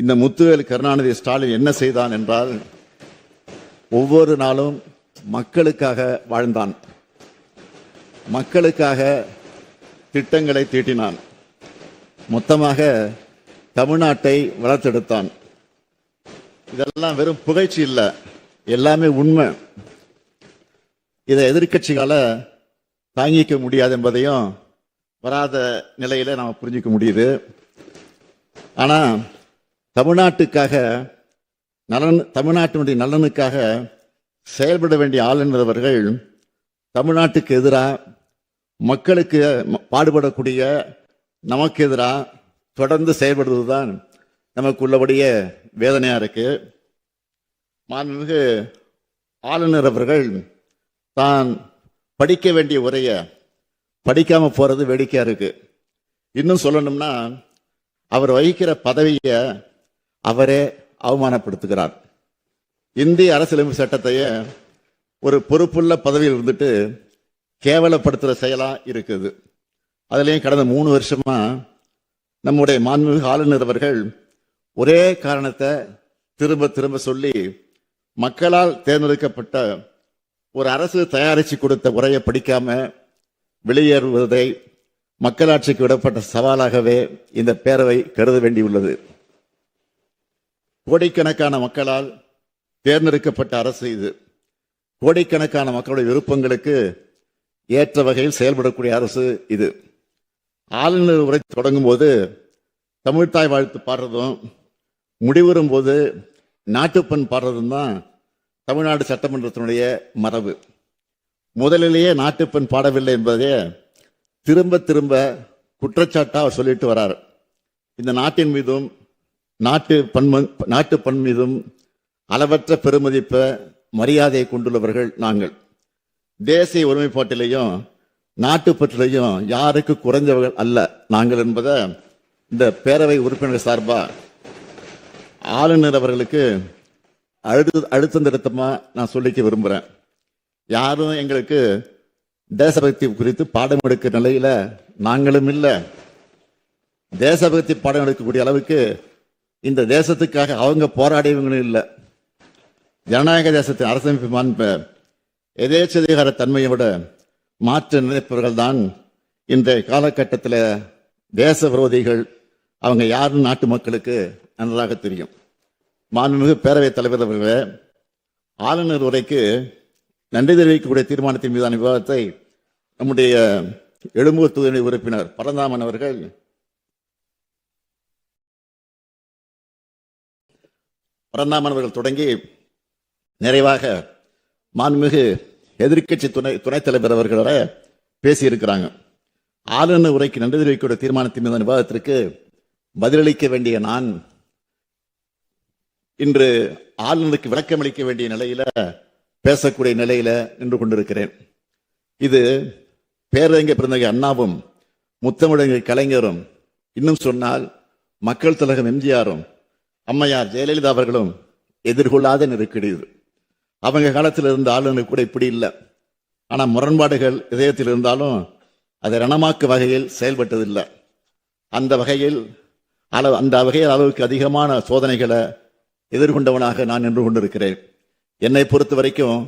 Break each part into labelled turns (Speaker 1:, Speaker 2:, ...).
Speaker 1: இந்த முத்துவேல் கருணாநிதி ஸ்டாலின் என்ன செய்தான் என்றால் ஒவ்வொரு நாளும் மக்களுக்காக வாழ்ந்தான். மக்களுக்காக திட்டங்களை தீட்டினான். மொத்தமாக தமிழ்நாட்டை வளர்த்தெடுத்தான். இதெல்லாம் வெறும் புகழ்ச்சி இல்லை எல்லாமே உண்மை. இதை எதிர்கட்சிகளால் தாங்கிக்க முடியாது என்பதையும் வராத நிலையில் நாம் புரிஞ்சிக்க முடியுது. ஆனால் தமிழ்நாட்டுக்காக நலன் தமிழ்நாட்டினுடைய நலனுக்காக செயல்பட வேண்டிய ஆளுநர்கள் தமிழ்நாட்டுக்கு எதிராக மக்களுக்கு ம- பாடுபடக்கூடிய நமக்கு எதிராக தொடர்ந்து செயல்படுவது தான் நமக்கு உள்ளபடிய வேதனையாக இருக்கு. மாண்புமிகு ஆளுநர் அவர்கள் தான் படிக்க வேண்டிய உரையை படிக்காமல் போகிறது வேடிக்கையாக இருக்குது இன்னும் சொல்லணும்னா அவர் வகிக்கிற பதவியை அவரே அவமானப்படுத்துகிறார். இந்திய அரசியலமைப்பு சட்டத்தையே ஒரு பொறுப்புள்ள பதவியில் இருந்துட்டு கேவலப்படுத்துகிற செயலாக இருக்குது. அதுலேயும் கடந்த மூணு வருஷமாக நம்முடைய மாண்புமிகு ஆளுநர் அவர்கள் ஒரே காரணத்தை திரும்ப திரும்ப சொல்லி மக்களால் தேர்ந்தெடுக்கப்பட்ட ஒரு அரசு தயாரித்து கொடுத்த உரையை படிக்காம வெளியேறுவதை மக்களாட்சிக்கு விடப்பட்ட சவாலாகவே இந்த பேரவை கருத வேண்டியுள்ளது. கோடிக்கணக்கான மக்களால் தேர்ந்தெடுக்கப்பட்ட அரசு இது. கோடிக்கணக்கான மக்களுடைய விருப்பங்களுக்கு ஏற்ற வகையில் செயல்படக்கூடிய அரசு இது. ஆளுநர் உரை தொடங்கும் போது தமிழ்தாய் வாழ்த்து பாடுறதும் முடிவுறும் போது நாட்டுப்பண் பாடுறதும் தான் தமிழ்நாடு சட்டமன்றத்தினுடைய மரபு. முதலிலேயே நாட்டுப்பண் பாடவில்லை என்பதே திரும்ப திரும்ப குற்றச்சாட்டாக அவர் சொல்லிட்டு வரார். இந்த நாட்டின் மீதும் நாட்டு பன்ம நாட்டு பண் மீதும் அளவற்ற பெருமதிப்ப மரியாதையை கொண்டுள்ளவர்கள் நாங்கள். தேசிய ஒருமைப்பாட்டிலையும் நாட்டுப்பற்றிலையும் யாருக்கு குறைஞ்சவர்கள் அல்ல நாங்கள் என்பதை இந்த பேரவை உறுப்பினர் சார்பாக ஆளுநர் அவர்களுக்கு அழுது அழுத்தம் திருத்தமாக நான் சொல்லிக்க விரும்புகிறேன் யாரும் எங்களுக்கு தேசபக்தி குறித்து பாடம் எடுக்கிற நிலையில் நாங்களும் இல்லை. தேசபக்தி பாடம் எடுக்கக்கூடிய அளவுக்கு இந்த தேசத்துக்காக அவங்க போராடியவங்களும் இல்லை. ஜனநாயக தேசத்தின் அரசமைப்பு மாண்ப எதேச்சதிகார தன்மையை விட மாற்ற நினைப்பவர்கள் தான் இன்றைய காலகட்டத்தில் தேச விரோதிகள் அவங்க யாருன்னு நாட்டு மக்களுக்கு நன்றாக தெரியும். மாண்புமிகு பேரவைத் தலைவர் அவர்களே ஆளுநர் உரைக்கு நன்றி தெரிவிக்கக்கூடிய தீர்மானத்தின் மீதான விவாதத்தை நம்முடைய எழும்பூர் தொகுதி உறுப்பினர் பரந்தாமன் அவர்கள் பரந்தாமன் அவர்கள் தொடங்கி நிறைவாக மாண்புமிகு எதிர்க்கட்சி துணை துணைத் தலைவர் அவர்களோட பேசியிருக்கிறாங்க. ஆளுநர் உரைக்கு நன்றி தெரிவிக்கக்கூடிய தீர்மானத்தின் மீதான விவாதத்திற்கு பதிலளிக்க வேண்டிய நான் இன்று ஆளுநருக்கு விளக்கமளிக்க வேண்டிய நிலையில பேசக்கூடிய நிலையில நின்று கொண்டிருக்கிறேன். இது பேரறிஞர் பிறந்தகை அண்ணாவும் முத்தமிழங்கை கலைஞரும் இன்னும் சொன்னால் மக்கள் தலகம் எம்ஜிஆரும் அம்மையார் ஜெயலலிதா அவர்களும் எதிர்கொள்ளாத நெருக்கடி இது அவங்க காலத்தில் இருந்த ஆளுநர் கூட இப்படி இல்லை. ஆனால் முரண்பாடுகள் இதயத்தில் இருந்தாலும் அதை ரணமாக்கு வகையில் செயல்பட்டதில்லை. அந்த வகையில் அளவு அந்த வகையில் அளவுக்கு அதிகமான சோதனைகளை எதிர்கொண்டவனாக நான் நின்று கொண்டிருக்கிறேன். என்னை பொறுத்த வரைக்கும்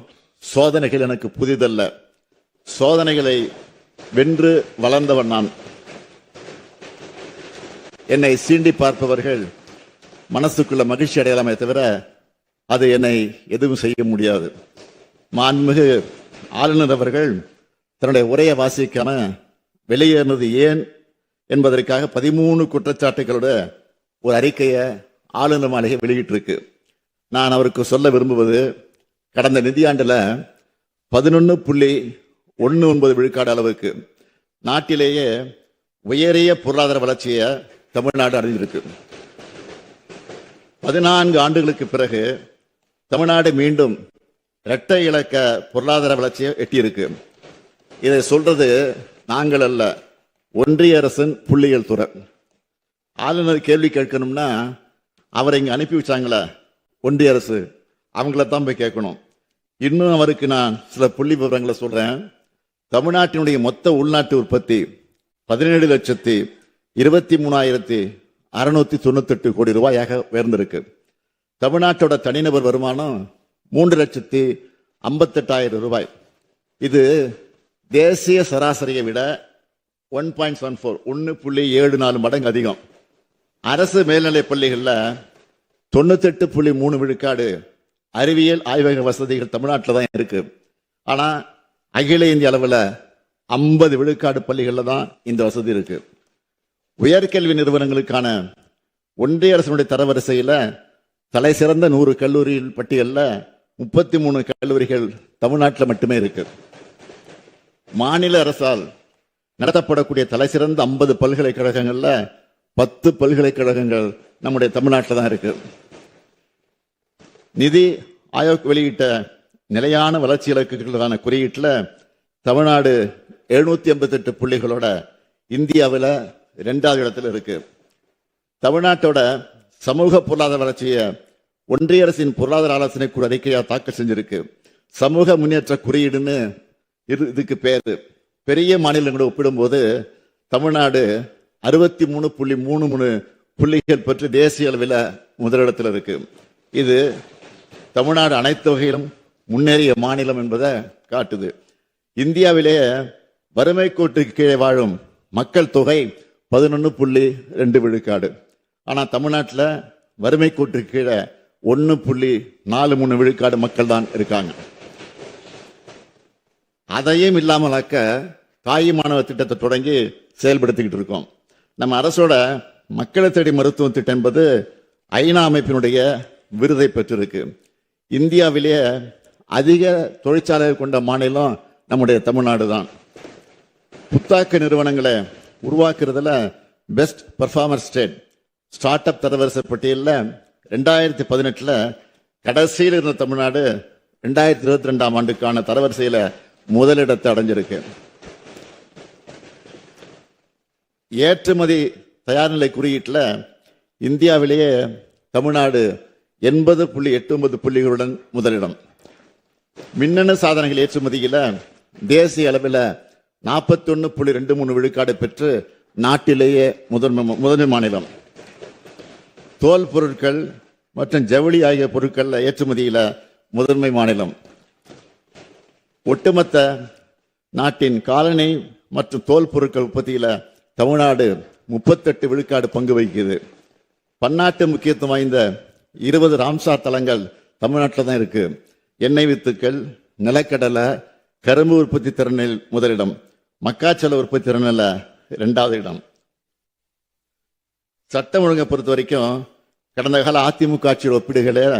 Speaker 1: சோதனைகள் எனக்கு புதிதல்ல. சோதனைகளை வென்று வளர்ந்தவன் நான். என்னை சீண்டி பார்ப்பவர்கள் மனசுக்குள்ள மகிழ்ச்சி அடையலாமே தவிர அது என்னை எதுவும் செய்ய முடியாது. மாண்புமிகு ஆளுநர் அவர்கள் தன்னுடைய உரையை வாசிக்காம வெளியேறினது ஏன் என்பதற்காக பதிமூணு குற்றச்சாட்டுகளோட ஒரு அறிக்கையை ஆளுநர் மாளிகை வெளியிட்டிருக்கு. நான் அவருக்கு சொல்ல விரும்புவது கடந்த நிதியாண்டில் பதினொன்று புள்ளி ஒன்று ஒன்பது விழுக்காடு அளவுக்கு நாட்டிலேயே உயரிய பொருளாதார வளர்ச்சியை தமிழ்நாடு அடைஞ்சிருக்கு. பதினான்கு ஆண்டுகளுக்கு பிறகு தமிழ்நாடு மீண்டும் இரட்டை இலக்க பொருளாதார வளர்ச்சியை எட்டியிருக்கு. இதை சொல்றது நாங்கள் அல்ல ஒன்றிய அரசின் புள்ளியியல் துறை. ஆளுநர் கேள்வி கேட்கணும்னா அவரை இங்கே அனுப்பி வச்சாங்களே? ஒன்றிய அரசு அவங்கள தான் போய் கேட்கணும். இன்னும் அவருக்கு நான் சில புள்ளி விவரங்களை சொல்றேன். தமிழ்நாட்டினுடைய மொத்த உள்நாட்டு உற்பத்தி பதினேழு லட்சத்தி இருபத்தி மூணாயிரத்தி அறுநூத்தி தொண்ணூத்தெட்டு கோடி ரூபாயாக உயர்ந்திருக்கு. தமிழ்நாட்டோட தனிநபர் வருமானம் மூன்று லட்சத்தி ஐம்பத்தெட்டாயிரம் ரூபாய். இது தேசிய சராசரியை விட ஒன் பாயிண்ட் செவன் ஃபோர் ஒன்று புள்ளி ஏழு நாலு மடங்கு அதிகம். அரசு மேல்நிலை பள்ளிகளில் தொண்ணூத்தெட்டு புள்ளி மூணு விழுக்காடு அறிவியல் ஆய்வக வசதிகள் தமிழ்நாட்டில் தான் இருக்கு. ஆனால் அகில இந்திய அளவில் ஐம்பது விழுக்காடு பள்ளிகளில் தான் இந்த வசதி இருக்குது உயர்கல்வி நிறுவனங்களுக்கான ஒன்றிய அரசினுடைய தரவரிசையில் தலை சிறந்த நூறு கல்லூரி பட்டியலில் முப்பத்தி மூணு கல்லூரிகள் தமிழ்நாட்டில் மட்டுமே இருக்கு. மாநில அரசால் நடத்தப்படக்கூடிய தலை சிறந்த ஐம்பது பல்கலைக்கழகங்களில் பத்து பல்கலைக்கழகங்கள் நம்முடைய தமிழ்நாட்டில் தான் இருக்கு. நிதி ஆயோக் வெளியிட்ட நிலையான வளர்ச்சி இலக்குகளுக்கான குறியீட்டில் தமிழ்நாடு எழுநூத்தி எண்பத்தெட்டு புள்ளிகளோட இந்தியாவில் ரெண்டாவது இடத்துல இருக்கு. தமிழ்நாட்டோட சமூக பொருளாதார வளர்ச்சியை ஒன்றிய அரசின் பொருளாதார ஆலோசனை குழு அறிக்கையாக தாக்கல் செஞ்சிருக்கு. சமூக முன்னேற்ற குறியீடுன்னு இது இதுக்கு பேர். பெரிய மாநிலங்களோட ஒப்பிடும்போது தமிழ்நாடு அறுபத்தி மூணு புள்ளி மூணு மூணு புள்ளிகள் பெற்று தேசிய அளவில் முதலிடத்தில் இருக்கு. இது தமிழ்நாடு அனைத்து வகையிலும் முன்னேறிய மாநிலம் என்பதை காட்டுது. இந்தியாவிலேயே வறுமை கோட்டுக்கு கீழே வாழும் மக்கள் தொகை பதினொன்று புள்ளி ரெண்டு விழுக்காடு. ஆனால் தமிழ்நாட்டில் வறுமை கூட்டு கீழே ஒன்று புள்ளி நாலு மூணு விழுக்காடு மக்கள் தான் இருக்காங்க. அதையும் இல்லாமலாக்க தாய் மாணவ திட்டத்தை தொடங்கி செயல்படுத்திக்கிட்டு இருக்கோம். நம்ம அரசோட மக்களை தேடி மருத்துவ திட்டம் என்பது ஐநா அமைப்பினுடைய விருதை பெற்றிருக்கு. இந்தியாவிலேயே அதிக தொழிற்சாலைகள் கொண்ட மாநிலம் நம்முடைய தமிழ்நாடு தான். புத்தாக்க நிறுவனங்களை உருவாக்குறதுல best performer state start up தரவரிசை பட்டியலில் ரெண்டாயிரத்தி பதினெட்டில் கடைசியில் இருந்த தமிழ்நாடு ரெண்டாயிரத்தி இருபத்தி ரெண்டாம் ஆண்டுக்கான தரவரிசையில் முதலிடத்தை அடைஞ்சிருக்கு. ஏற்றுமதி தயார்நிலை குறியீட்டில் இந்தியாவிலேயே தமிழ்நாடு எண்பது புள்ளி எட்டு ஒன்பது புள்ளிகளுடன் முதலிடம். மின்னணு சாதனங்கள் ஏற்றுமதியில் தேசிய அளவில் நாற்பத்தொன்று புள்ளி ரெண்டு மூணு விழுக்காடு பெற்று நாட்டிலேயே முதன்மை முதன்மை மாநிலம். தோல் பொருட்கள் மற்றும் ஜவுளி ஆகிய பொருட்களில் ஏற்றுமதியில் முதன்மை மாநிலம். ஒட்டுமொத்த நாட்டின் காலனி மற்றும் தோல் பொருட்கள் உற்பத்தியில் தமிழ்நாடு முப்பத்தெட்டு விழுக்காடு பங்கு வகிக்குது. பன்னாட்டு முக்கியத்துவம் வாய்ந்த இருபது ராம்சார் தலங்கள் தமிழ்நாட்டில் தான் இருக்குது எண்ணெய் வித்துக்கள் நிலக்கடலை கரும்பு உற்பத்தி திறனில் முதலிடம். மக்காச்சோள உற்பத்தி திறனில் ரெண்டாவது இடம். சட்டம் ஒழுங்கை பொறுத்த வரைக்கும் கடந்த கால அதிமுக ஆட்சியோட ஒப்பீடுகளில்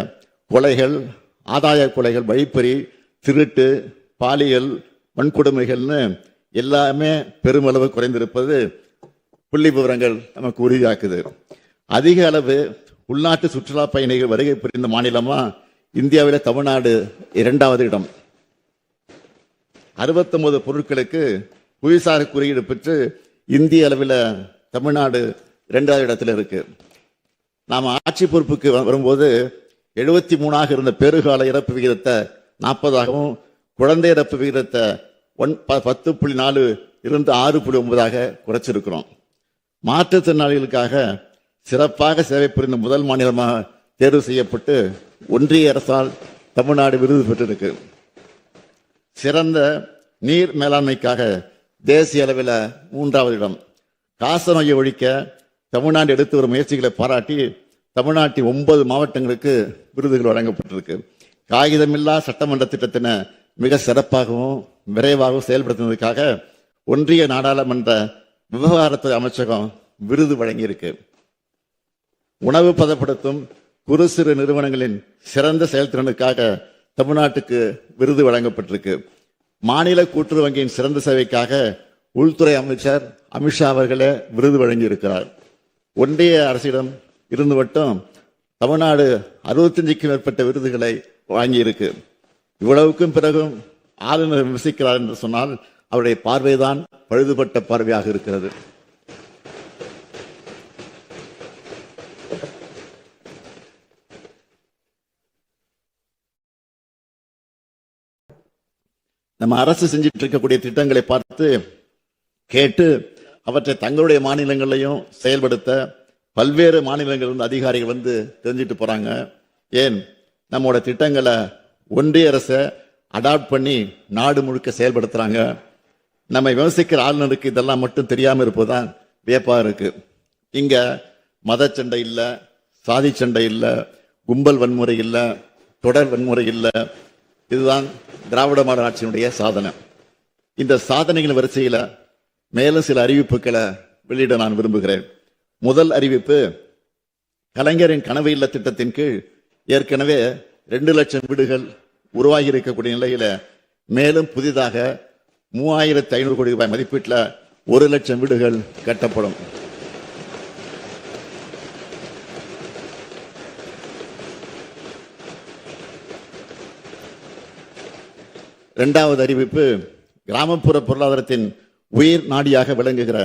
Speaker 1: கொலைகள் ஆதாய கொலைகள் வழிப்பறி திருட்டு பாலியல் வன்கொடுமைகள்னு எல்லாமே பெருமளவு குறைந்திருப்பது புள்ளி விவரங்கள் நமக்கு உறுதியாக்குது. அதிக அளவு உள்நாட்டு சுற்றுலா பயணிகள் வருகை புரிந்த மாநிலமாக இந்தியாவில் தமிழ்நாடு இரண்டாவது இடம். அறுபத்தொன்பது பொருட்களுக்கு புவிசார் குறியீடு பெற்று இந்திய அளவில் தமிழ்நாடு ரெண்டாவது இடத்துல இருக்கு. நாம் ஆட்சி பொறுப்புக்கு வரும்போது எழுபத்தி மூணாக இருந்த பெருகால இறப்பு விகிதத்தை நாற்பதாகவும் குழந்தை இறப்பு விகிதத்தை ஒன் ப- பத்து புள்ளி நாலு இருந்து ஆறு புள்ளி ஒன்பதாக குறைச்சிருக்கிறோம். மாற்றுத்திறனாளிகளுக்காக சிறப்பாக சேவை புரிந்த முதல் மாநிலமாக தேர்வு செய்யப்பட்டு ஒன்றிய அரசால் தமிழ்நாடு விருது பெற்றிருக்கு. சிறந்த நீர் மேலாண்மைக்காக தேசிய அளவில் மூன்றாவது இடம். காசநோயை ஒழிக்க தமிழ்நாடு எடுத்து வரும் முயற்சிகளை பாராட்டி தமிழ்நாட்டின் ஒன்பது மாவட்டங்களுக்கு விருதுகள் வழங்கப்பட்டிருக்கு. காகிதமில்லா சட்டமன்ற திட்டத்தினை மிக சிறப்பாகவும் விரைவாகவும் செயல்படுத்தினதுக்காக ஒன்றிய நாடாளுமன்ற விவகாரத்துறை அமைச்சகம் விருது வழங்கியிருக்கு. உணவு பதப்படுத்தும் குறு சிறு நிறுவனங்களின் சிறந்த செயல்திறனுக்காக தமிழ்நாட்டுக்கு விருது வழங்கப்பட்டிருக்கு. மாநில கூட்டுறவு வங்கியின் சிறந்த சேவைக்காக உள்துறை அமைச்சர் அமித்ஷா அவர்களே விருது வழங்கியிருக்கிறார். ஒன்றிய அரசிடம் இருந்து மட்டும் தமிழ்நாடு அறுபத்தஞ்சுக்கும் மேற்பட்ட விருதுகளை வாங்கியிருக்கு. இவ்வளவுக்கும் பிறகும் ஆளுநர் விமர்சிக்கிறார் என்று சொன்னால் அவருடைய பார்வைதான் பழுதுபட்ட பார்வையாக இருக்கிறது. நம்ம அரசு செஞ்சிட்டு இருக்கக்கூடிய திட்டங்களை பார்த்து கேட்டு அவற்றை தங்களுடைய மாநிலங்களையும் செயல்படுத்த பல்வேறு மாநிலங்கள் வந்து அதிகாரிகள் வந்து தெரிஞ்சிட்டு போறாங்க. ஏன்? நம்மோட திட்டங்களை ஒன்றிய அரசை அடாப்ட் பண்ணி நாடு முழுக்க செயல்படுத்துறாங்க. நம்ம விமர்சிக்கிற ஆளுநருக்கு இதெல்லாம் மட்டும் தெரியாமல் இருப்பதுதான் வியப்பாக இருக்கு. இங்க மதச்சண்டை சண்டை சாதி சண்டை இல்லை கும்பல் வன்முறை இல்லை தொடர் வன்முறை இல்லை இதுதான் திராவிட மாடல் ஆட்சியினுடைய சாதனை. இந்த சாதனைகள் வரிசையில் மேலும் சில அறிவிப்புகளை வெளியிட நான் விரும்புகிறேன். முதல் அறிவிப்பு கலைஞரின் கனவு இல்ல திட்டத்தின் கீழ் ஏற்கனவே ரெண்டு லட்சம் வீடுகள் உருவாகி இருக்கக்கூடிய நிலையில மேலும் புதிதாக மூவாயிரத்தி ஐநூறு கோடி ரூபாய் மதிப்பீட்டில் ஒரு லட்சம் வீடுகள் கட்டப்படும். இரண்டாவது அறிவிப்பு கிராமப்புற பொருளாதாரத்தின் உயிர் நாடியாக விளங்குகிற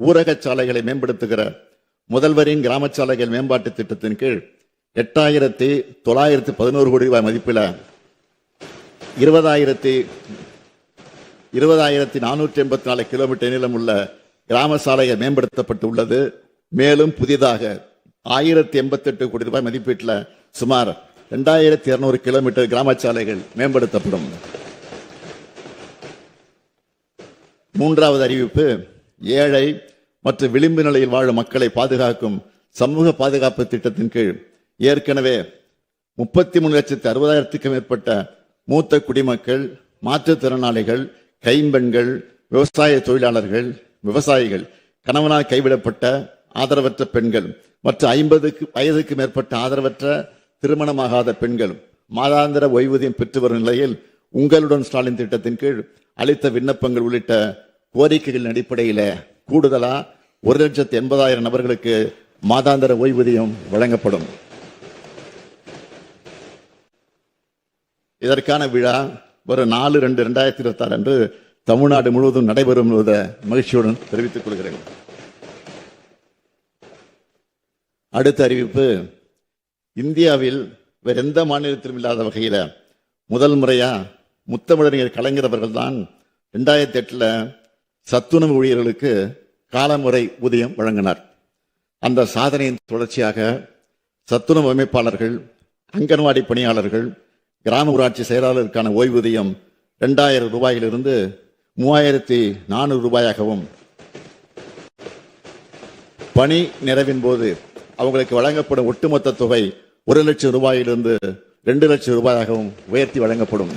Speaker 1: ஊரக சாலைகளை மேம்படுத்துகிற முதல்வரின் கிராம சாலைகள் மேம்பாட்டு திட்டத்தின் கீழ் எட்டாயிரத்தி தொள்ளாயிரத்தி பதினோரு கோடி ரூபாய் மதிப்பில் இருபதாயிரத்தி இருபதாயிரத்தி நானூற்றி எண்பத்தி நாலு கிலோமீட்டர் நீளம் உள்ள கிராம சாலைகள் மேம்படுத்தப்பட்டு உள்ளது. மேலும் புதிதாக ஆயிரத்தி எண்பத்தெட்டு கோடி ரூபாய் மதிப்பீட்டில் சுமார் ரெண்டாயிரத்தி இருநூறு கிலோமீட்டர் கிராம சாலைகள் மேம்படுத்தப்படும். மூன்றாவது அறிவிப்பு ஏழை மற்றும் விளிம்பு நிலையில் வாழும் மக்களை பாதுகாக்கும் சமூக பாதுகாப்பு திட்டத்தின் கீழ் ஏற்கனவே முப்பத்தி மூணு லட்சத்தி அறுபதாயிரத்துக்கும் மேற்பட்ட மூத்த குடிமக்கள் மாற்றுத்திறனாளிகள் கைம்பெண்கள் விவசாய தொழிலாளர்கள் விவசாயிகள் கணவனால் கைவிடப்பட்ட ஆதரவற்ற பெண்கள் மற்ற ஐம்பதுக்கு வயதுக்கு மேற்பட்ட ஆதரவற்ற திருமணமாகாத பெண்கள் மாதாந்திர ஓய்வூதியம் பெற்று வரும் நிலையில் உங்களுடன் ஸ்டாலின் திட்டத்தின் கீழ் அளித்த விண்ணப்பங்கள் உள்ளிட்ட கோரிக்கைகளின் அடிப்படையில் கூடுதலாக ஒரு லட்சத்து எண்பதாயிரம் நபர்களுக்கு மாதாந்திர ஓய்வூதியம் வழங்கப்படும். இதற்கான விழா வரும் நாலு ரெண்டு ரெண்டாயிரத்தி இருபத்தி ஆறு அன்று தமிழ்நாடு முழுவதும் நடைபெறும் என்பதை மகிழ்ச்சியுடன் தெரிவித்துக் கொள்கிறேன். அடுத்த அறிவிப்பு இந்தியாவில் வேற எந்த மாநிலத்திலும் இல்லாத வகையில் முதல் முறையாக முத்தமிழறிஞர் கலைஞர் அவர்கள் தான் ரெண்டாயிரத்தி எட்டுல சத்துணவு ஊழியர்களுக்கு காலமுறை ஊதியம் வழங்கினார். அந்த சாதனையின் தொடர்ச்சியாக சத்துணவு அமைப்பாளர்கள் அங்கன்வாடி பணியாளர்கள் கிராம ஊராட்சி செயலாளருக்கான ஓய்வூதியம் ரெண்டாயிரம் ரூபாயிலிருந்து மூவாயிரத்தி நானூறு ரூபாயாகவும் பணி நிறைவின் போது அவங்களுக்கு வழங்கப்படும் ஒட்டுமொத்த தொகை ஒரு லட்சம் ரூபாயிலிருந்து ரெண்டு லட்சம் ரூபாயாகவும் உயர்த்தி வழங்கப்படும்.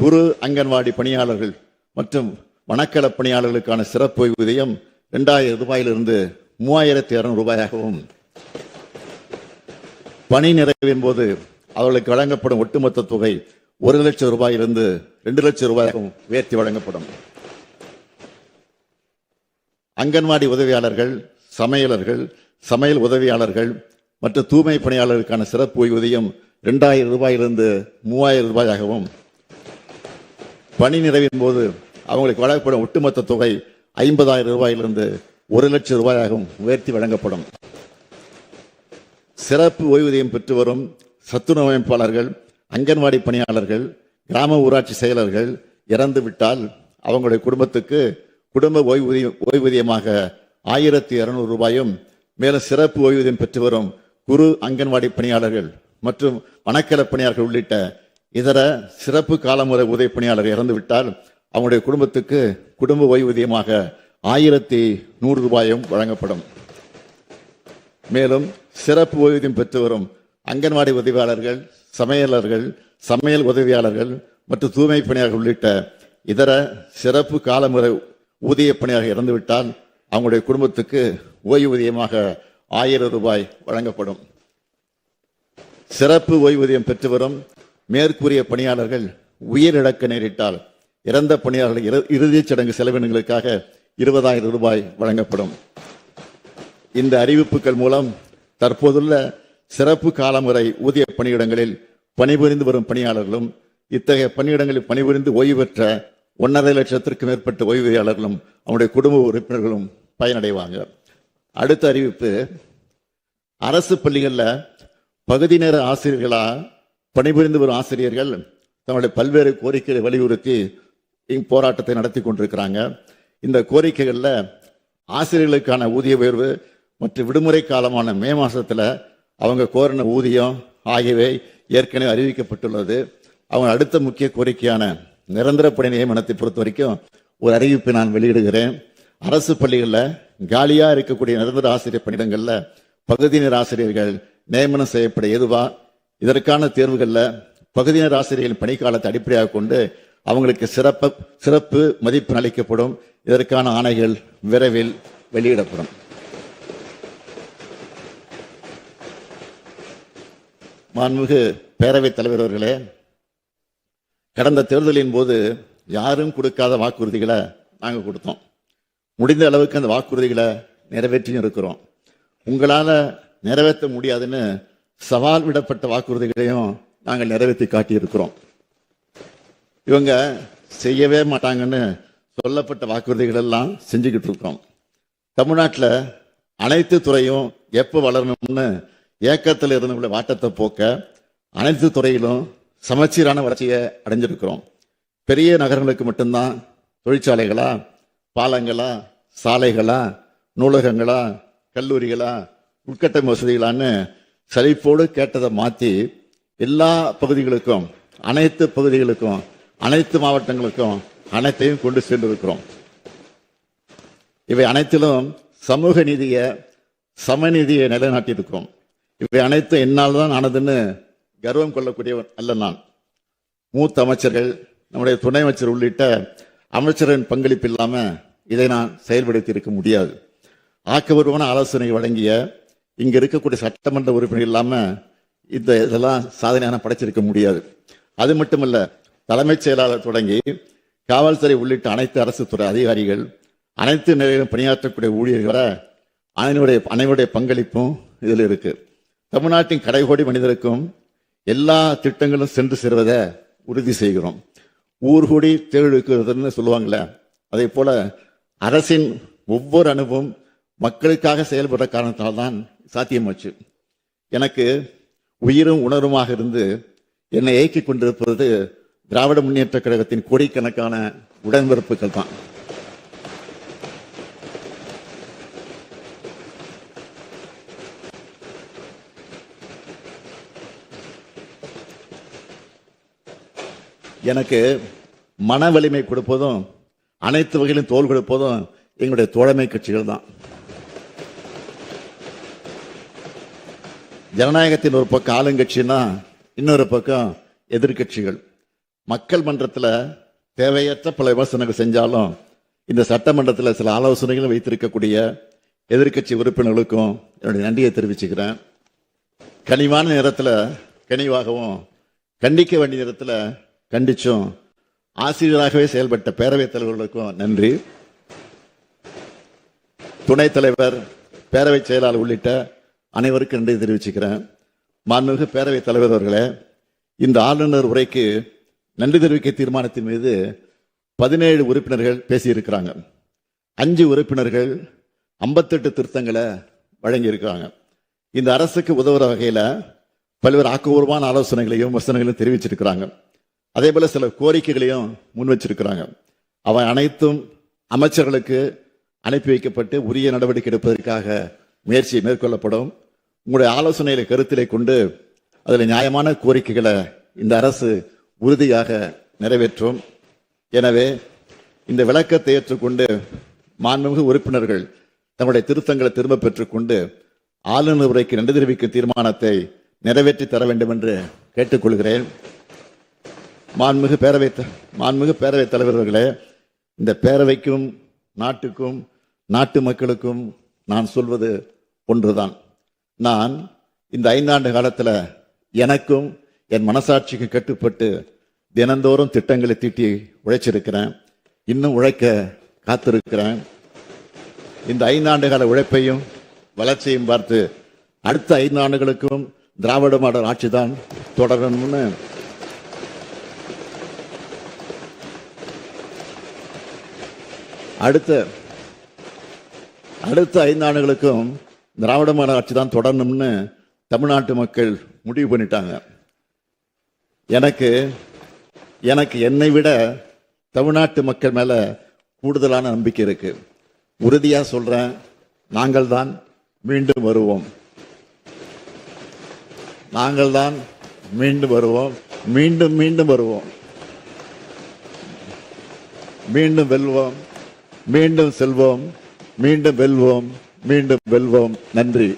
Speaker 1: குறு அங்கன்வாடி பணியாளர்கள் மற்றும் வனக்கல பணியாளர்களுக்கான சிறப்பு ஓய்வூதியம் இரண்டாயிரம் ரூபாயிலிருந்து மூவாயிரத்தி இரநூறு ரூபாயாகவும் பணி நிறைவின் போது அவர்களுக்கு வழங்கப்படும் ஒட்டுமொத்த தொகை ஒரு லட்சம் ரூபாயிலிருந்து ரெண்டு லட்சம் ரூபாயாகவும் உயர்த்தி வழங்கப்படும். அங்கன்வாடி உதவியாளர்கள் சமையலர்கள் சமையல் உதவியாளர்கள் மற்றும் தூய்மை பணியாளர்களுக்கான சிறப்பு ஓய்வூதியம் இரண்டாயிரம் ரூபாயிலிருந்து மூவாயிரம் ரூபாயாகவும் பணி நிறைவின் போது அவங்களுக்கு வழங்கப்படும் ஒட்டுமொத்த தொகை ஐம்பதாயிரம் ரூபாயிலிருந்து ஒரு லட்சம் ரூபாயாகவும் உயர்த்தி வழங்கப்படும். சிறப்பு ஓய்வூதியம் பெற்று வரும் சத்துணவு அமைப்பாளர்கள் அங்கன்வாடி பணியாளர்கள் கிராம ஊராட்சி செயலர்கள் இறந்து விட்டால் அவங்களுடைய குடும்பத்துக்கு குடும்ப ஓய்வூதியம் ஓய்வூதியமாக ஆயிரத்தி இருநூறு ரூபாயும் மேலும் சிறப்பு ஓய்வூதியம் பெற்று வரும் குறு அங்கன்வாடி பணியாளர்கள் மற்றும் வனக்கல பணியாளர்கள் உள்ளிட்ட இதர சிறப்பு காலமுறை உதவி பணியாளர்கள் இறந்துவிட்டால் அவங்களுடைய குடும்பத்துக்கு குடும்ப ஓய்வூதியமாக ஆயிரத்தி நூறு ரூபாயும் வழங்கப்படும். மேலும் சிறப்பு ஓய்வூதியம் பெற்று வரும் அங்கன்வாடி உதவியாளர்கள் சமையலர்கள் சமையல் உதவியாளர்கள் மற்றும் தூய்மை பணியாளர்கள் உள்ளிட்ட இதர சிறப்பு காலமுறை ஊதிய பணியாக இறந்துவிட்டால் அவங்களுடைய குடும்பத்துக்கு ஓய்வூதியமாக ஆயிரம் ரூபாய் வழங்கப்படும். சிறப்பு ஓய்வூதியம் பெற்று வரும் மேற்கூறிய பணியாளர்கள் உயிரிழக்க நேரிட்டால் இறந்த பணியாளர்கள் இறு- இறுதிச் சடங்கு செலவினங்களுக்காக இருபதாயிரம் ரூபாய் வழங்கப்படும். இந்த அறிவிப்புகள் மூலம் தற்போதுள்ள சிறப்பு காலமுறை ஊதிய பணியிடங்களில் பணிபுரிந்து வரும் பணியாளர்களும் இத்தகைய பணியிடங்களில் பணிபுரிந்து ஓய்வு பெற்ற ஒன்றரை லட்சத்திற்கும் மேற்பட்ட ஓய்வூதியாளர்களும் அவனுடைய குடும்ப உறுப்பினர்களும் பயனடைவாங்க. அடுத்த அறிவிப்பு அரசு பள்ளிகளில் பகுதி நேர ஆசிரியர்களாக பணிபுரிந்து வரும் ஆசிரியர்கள் தங்களுடைய பல்வேறு கோரிக்கைகளை வலியுறுத்தி போராட்டத்தை நடத்தி கொண்டிருக்கிறாங்க. இந்த கோரிக்கைகளில் ஆசிரியர்களுக்கான ஊதிய உயர்வு மற்றும் விடுமுறை காலமான மே மாதத்தில் அவங்க கோரின ஊதியம் ஆகியவை ஏற்கனவே அறிவிக்கப்பட்டுள்ளது. அவங்க அடுத்த முக்கிய கோரிக்கையான நிரந்தர பணி நியமனத்தை பொறுத்த வரைக்கும் ஒரு அறிவிப்பை நான் வெளியிடுகிறேன். அரசு பள்ளிகளில் காலியாக இருக்கக்கூடிய நிரந்தர ஆசிரியர் பணிடங்களில் பகுதி நேர ஆசிரியர்கள் நியமனம் செய்யப்பட எதுவாக இதற்கான தேர்வுகளில் பகுதியினர் ஆசிரியர்களின் பணிக்காலத்தை அடிப்படையாக கொண்டு அவங்களுக்கு சிறப்பு சிறப்பு மதிப்பு அளிக்கப்படும். இதற்கான ஆணைகள் விரைவில் வெளியிடப்படும். மாண்புமிகு பேரவைத் தலைவர் அவர்களே கடந்த தேர்தலின் போது யாரும் கொடுக்காத வாக்குறுதிகளை நாங்கள் கொடுத்தோம். முடிந்த அளவுக்கு அந்த வாக்குறுதிகளை நிறைவேற்றியும் இருக்கிறோம். உங்களால் நிறைவேற்ற முடியாதுன்னு சவால் விடப்பட்ட வாக்குறுதிகளையும் நாங்கள் நிறைவேற்றி காட்டியிருக்கிறோம். இவங்க செய்யவே மாட்டாங்கன்னு சொல்லப்பட்ட வாக்குறுதிகள் எல்லாம் செஞ்சுக்கிட்டு இருக்கோம் தமிழ்நாட்டில் அனைத்து துறையும் எப்போ வளரணும்னு ஏக்கத்தில் இருந்தவங்களுடைய வாட்டத்தை போக்க அனைத்து துறையிலும் சமச்சீரான வளர்ச்சியை அடைஞ்சிருக்கிறோம். பெரிய நகரங்களுக்கு மட்டும்தான் தொழிற்சாலைகளா பாலங்களா சாலைகளா நூலகங்களா கல்லூரிகளா உட்கட்டமைப்பு வசதிகளான்னு சலிப்போடு கேட்டதை மாற்றி எல்லா பகுதிகளுக்கும் அனைத்து பகுதிகளுக்கும் அனைத்து மாவட்டங்களுக்கும் அனைத்தையும் கொண்டு சென்றிருக்கிறோம். இவை அனைத்திலும் சமூக நீதியை சமநீதியை நிலைநாட்டியிருக்கிறோம். இவை அனைத்தும் என்னால் தான் ஆனதுன்னு கர்வம் கொள்ளக்கூடியவன் அல்ல நான். மூத்த அமைச்சர்கள் நம்முடைய துணை அமைச்சர் உள்ளிட்ட அமைச்சரின் பங்களிப்பு இல்லாமல் இதை நான் செயல்படுத்தி இருக்க முடியாது. ஆக்கபூர்வமான ஆலோசனை வழங்கிய இங்க இருக்கக்கூடிய சட்டமன்ற உறுப்பினர் இல்லாம இந்த இதெல்லாம் சாதனையான படைச்சிருக்க முடியாது. அது மட்டுமல்ல தலைமைச் செயலாளர் தொடங்கி காவல்துறை உள்ளிட்ட அனைத்து அரசு துறை அதிகாரிகள் அனைத்து நிலையிலும் பணியாற்றக்கூடிய ஊழியர்களை அனைவருடைய அனைவருடைய பங்களிப்பும் இதில் இருக்கு. தமிழ்நாட்டின் கடைகோடி மனிதருக்கும் எல்லா திட்டங்களும் சென்று சேர்வதை உறுதி செய்கிறோம். ஊர்கூடி தேழுக்குறதுன்னு சொல்லுவாங்களே அதே போல அரசின் ஒவ்வொரு அணுவும் மக்களுக்காக செயல்படுற காரணத்தால் தான் சாத்தியமாச்சு. எனக்கு உயிரும் உணர்வுமாக இருந்து என்னை இயக்கிக் கொண்டிருப்பது திராவிட முன்னேற்ற கழகத்தின் கோடிக்கணக்கான உடன்பிறப்புகள் தான். எனக்கு மன வலிமை கொடுப்பதும் அனைத்து வகையிலும் தோல் கொடுப்பதும் எங்களுடைய தோழமை கட்சிகள் தான். ஜனநாயகத்தின் ஒரு பக்கம் ஆளுங்கட்சின்னா இன்னொரு பக்கம் எதிர்க்கட்சிகள். மக்கள் மன்றத்தில் தேவையற்ற பல விமர்சனங்கள் செஞ்சாலும் இந்த சட்டமன்றத்தில் சில ஆலோசனைகளும் வைத்திருக்கக்கூடிய எதிர்க்கட்சி உறுப்பினர்களுக்கும் என்னுடைய நன்றியை தெரிவிச்சுக்கிறேன். கனிவான நேரத்தில் கனிவாகவும் கண்டிக்க வேண்டிய நேரத்தில் கண்டிச்சும் ஆசிரியராகவே செயல்பட்ட பேரவைத் தலைவர்களுக்கும் நன்றி. துணைத் தலைவர் பேரவைச் செயலாளர் உள்ளிட்ட அனைவருக்கும் நன்றி தெரிவிச்சுக்கிறேன். மாண்புமிகு பேரவைத் தலைவர் அவர்களே இந்த ஆளுநர் உரைக்கு நன்றி தெரிவிக்க தீர்மானத்தின் மீது பதினேழு உறுப்பினர்கள் பேசியிருக்கிறாங்க. அஞ்சு உறுப்பினர்கள் ஐம்பத்தெட்டு திருத்தங்களை வழங்கியிருக்கிறாங்க. இந்த அரசுக்கு உதவுற வகையில் பல்வேறு ஆக்கப்பூர்வமான ஆலோசனைகளையும் வசனங்களையும் தெரிவிச்சிருக்கிறாங்க. அதே போல் சில கோரிக்கைகளையும் முன் வச்சிருக்கிறாங்க அவை அனைத்தும் அமைச்சர்களுக்கு அனுப்பி வைக்கப்பட்டு உரிய நடவடிக்கை எடுப்பதற்காக முயற்சி மேற்கொள்ளப்படும். உங்களுடைய ஆலோசனைகளை கருத்திலே கொண்டு அதில் நியாயமான கோரிக்கைகளை இந்த அரசு உறுதியாக நிறைவேற்றும். எனவே இந்த விளக்கத்தை ஏற்றுக்கொண்டு மாண்புமிகு உறுப்பினர்கள் தங்களுடைய திருத்தங்களை திரும்ப பெற்றுக்கொண்டு ஆளுநர் உரைக்கு நன்றி தெரிவிக்கும் தீர்மானத்தை நிறைவேற்றி தர வேண்டும் என்று கேட்டுக்கொள்கிறேன். மாண்புமிகு பேரவை மாண்புமிகு பேரவைத் தலைவர்களே இந்த பேரவைக்கும் நாட்டுக்கும் நாட்டு மக்களுக்கும் நான் சொல்வது ஒன்றுதான். நான் இந்த ஐந்தாண்டு காலத்தில் எனக்கும் என் மனசாட்சிக்கு கட்டுப்பட்டு தினந்தோறும் திட்டங்களை தீட்டி உழைச்சிருக்கிறேன். இன்னும் உழைக்க காத்திருக்கிறேன். இந்த ஐந்தாண்டு கால உழைப்பையும் வளர்ச்சியும் பார்த்து அடுத்த ஐந்து ஆண்டுகளுக்கும் திராவிட மாடல் ஆட்சி தான் தொடரணும்னு அடுத்த அடுத்த ஐந்து ஆண்டுகளுக்கும் திராவிட மாடல் ஆட்சி தான் தொடரணும்னு தமிழ்நாட்டு மக்கள் முடிவு பண்ணிட்டாங்க. எனக்கு எனக்கு என்னை விட தமிழ்நாட்டு மக்கள் மேலே கூடுதலான நம்பிக்கை இருக்குது உறுதியாக சொல்கிறேன் நாங்கள் தான் மீண்டும் வருவோம். நாங்கள் தான் மீண்டும் வருவோம். மீண்டும் மீண்டும் வருவோம். மீண்டும் வெல்வோம். மீண்டும் செல்வோம். மீண்டும் வெல்வோம். மீண்டும் வெல்வோம். நன்றி.